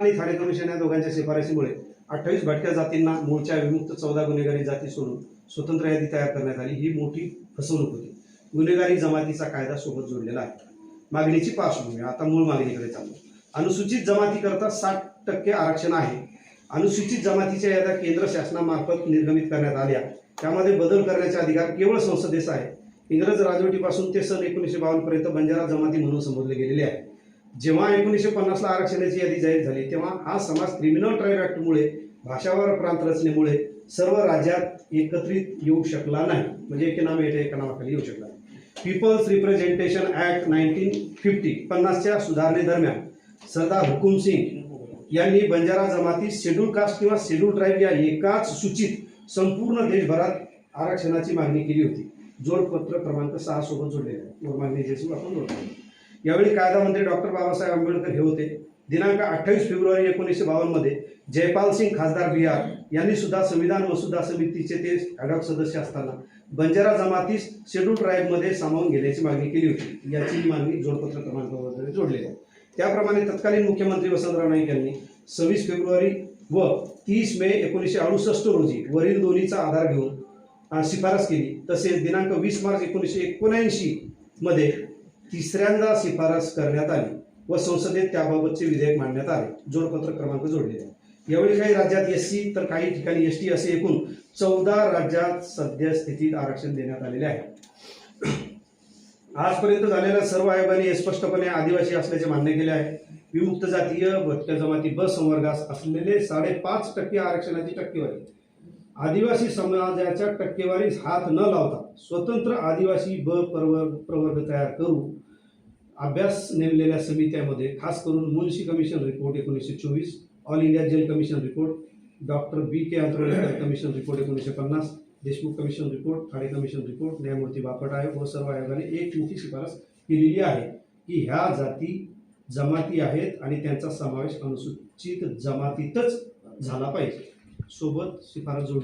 आणि ठाणे कमिशन या दोघांच्या शिफारशीमुळे अठ्ठावीस भटक्या जातींना मूळच्या विमुक्त चौदा गुन्हेगारी जाती सोडून स्वतंत्र यादी तयार करण्यात आली. ही मोठी फसवणूक होती. गुन्हेगारी जमातीचा कायदा सोबत जोडलेला आहे. मागणीची पार्श्वभूमी. आता मूळ मागणीकडे चालू अनुसूचित जमातीकरता साठ टक्के आरक्षण आहे. अनुसूचित जमातीच्या याद्या केंद्र शासनामार्फत निर्गमित करण्यात आल्या. त्यामध्ये बदल करण्याचे अधिकार केवळ संसदेचा आहे इंग्रज राजवटीपासून ते सन एकोणीसशे बावन्नपर्यंत बंजारा जमाती म्हणून संबोधले गेलेले आहे जेव्हा एकोणीसशे पन्नासला आरक्षणाची यादी जाहीर झाली तेव्हा हा समाज क्रिमिनल ट्रायल ऍक्टमुळे भाषावर प्रांत रचनेमुळे सर्व राज्यात एकत्रित येऊ शकला नाही. म्हणजे एके नाम येते एका नावाखाली येऊ शकला नाही. People's representation act nineteen fifty पन्नासच्या सुधारणेदरम्यान सरदार हुकुम सिंग यांनी बंजारा जमाती शेड्यूल कास्ट किंवा शेड्यूल ट्राईब या एकाच सूचित संपूर्ण देशभरात आरक्षणाची मागणी केली होती. जोडपत्र क्रमांक सहा सोबत जोडलेला आहे. मागणी ज्याची आपण जोडतो. यावेळी कायदा मंत्री डॉक्टर बाबासाहेब आंबेडकर हे होते. दिनांक अठ्ठावीस फेब्रुवारी एकोणीसशे बावन्नमध्ये जयपाल सिंग खासदार बिहार यांनी सुद्धा संविधान मसुदा समितीचे ते अडक सदस्य असताना बंजारा जमातीस शेड्यूल ट्राईबमध्ये सामावून घेण्याची मागणी केली होती. याची मागणी जोडपत्र क्रमांक वगैरे जोडलेली आहे. त्याप्रमाणे तत्कालीन मुख्यमंत्री वसंतराव नाईक यांनी सव्वीस फेब्रुवारी व तीस मे एकोणीसशे अडुसष्ट रोजी वरील दोन्हीचा आधार घेऊन शिफारस केली. तसेच दिनांक वीस मार्च एकोणीसशे एकोणऐंशी मध्ये तिसऱ्यांदा शिफारस करण्यात आली व संसदेत त्याबाबतचे विधेयक मांडण्यात आले. जोडपत्र क्रमांक जोडलेले आहे. यावेळी काही राज्यात एस सी तर काही ठिकाणी एस टी असे एकूण चौदा राज्यात सध्या स्थितीत आरक्षण देण्यात आलेले आहे. आजपर्यंत झालेल्या सर्व आयोगाने हे स्पष्टपणे आदिवासी असल्याचे मान्य केले आहे. विमुक्त जातीय भटक्या जमाती ब संवर्गास असलेले साडेपाच टक्के आरक्षणाची टक्केवारी. आदिवासी समाजाच्या टक्केवारीस हात न लावता स्वतंत्र आदिवासी ब प्रवर्ग प्रवर्ग तयार करू अभ्यास नेमलेल्या समित्यामध्ये खास करून मुन्शी कमिशन रिपोर्ट एकोणीसशे चोवीस all India jail commission report doctor B K Antarkar commission report एकोणीसशे पन्नास Deshmukh commission report Thane commission report न्यायमूर्ती बापट आयोग व सर्व आयोगाने एक मोठी शिफारस केलेली आहे की ह्या जाती जमाती आहेत आणि त्यांचा समावेश अनुसूचित जमातीतच झाला पाहिजे. सोबत शिफारस जोडली.